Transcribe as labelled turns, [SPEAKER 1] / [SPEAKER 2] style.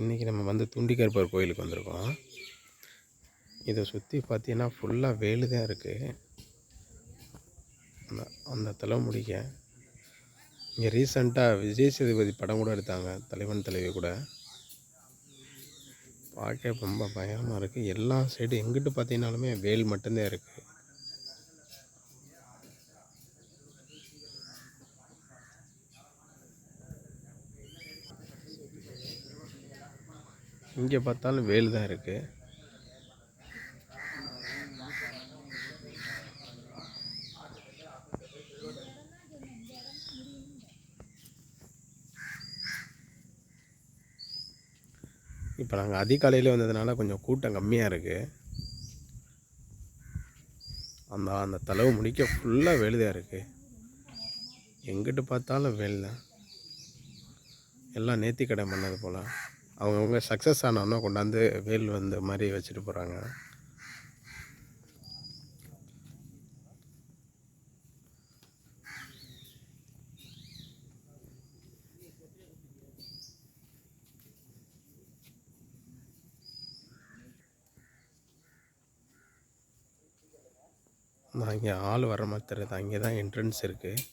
[SPEAKER 1] இன்றைக்கி நம்ம வந்து துண்டிக்கருப்பர் கோயிலுக்கு வந்திருக்கோம். இதை சுற்றி பார்த்தீங்கன்னா ஃபுல்லாக வேலு தான் இருக்குது அந்த அந்த தலைமுடிக்க. இங்கே ரீசண்டாக விஜய் சேதுபதி படம் கூட எடுத்தாங்க தலைவன் தலைவி கூட. பார்க்க ரொம்ப பயமாக இருக்குது எல்லா சைடு எங்கிட்டு பார்த்தீங்கன்னாலுமே வேல் மட்டும்தான் இருக்குது இங்கே பார்த்தாலும் வேல் தான் இருக்குது இப்போ நாங்கள் அதிகாலையில் வந்ததுனால கொஞ்சம் கூட்டம் கம்மியாக இருக்குது அந்த அந்த தளவு முடிக்க ஃபுல்லாக வேலுதாக இருக்குது எங்கிட்டு பார்த்தாலும் வேல் தான் எல்லாம் நேர்த்தி கடை பண்ணது போல். அவங்கவுங்க சக்ஸஸ் ஆனவொன்னே கொண்டாந்து வேல் வந்த மாதிரி வச்சுட்டு போகிறாங்க நான் இங்கே ஆள் வர மாதிரி தெரியுது. அங்கே தான் என்ட்ரன்ஸ் இருக்குது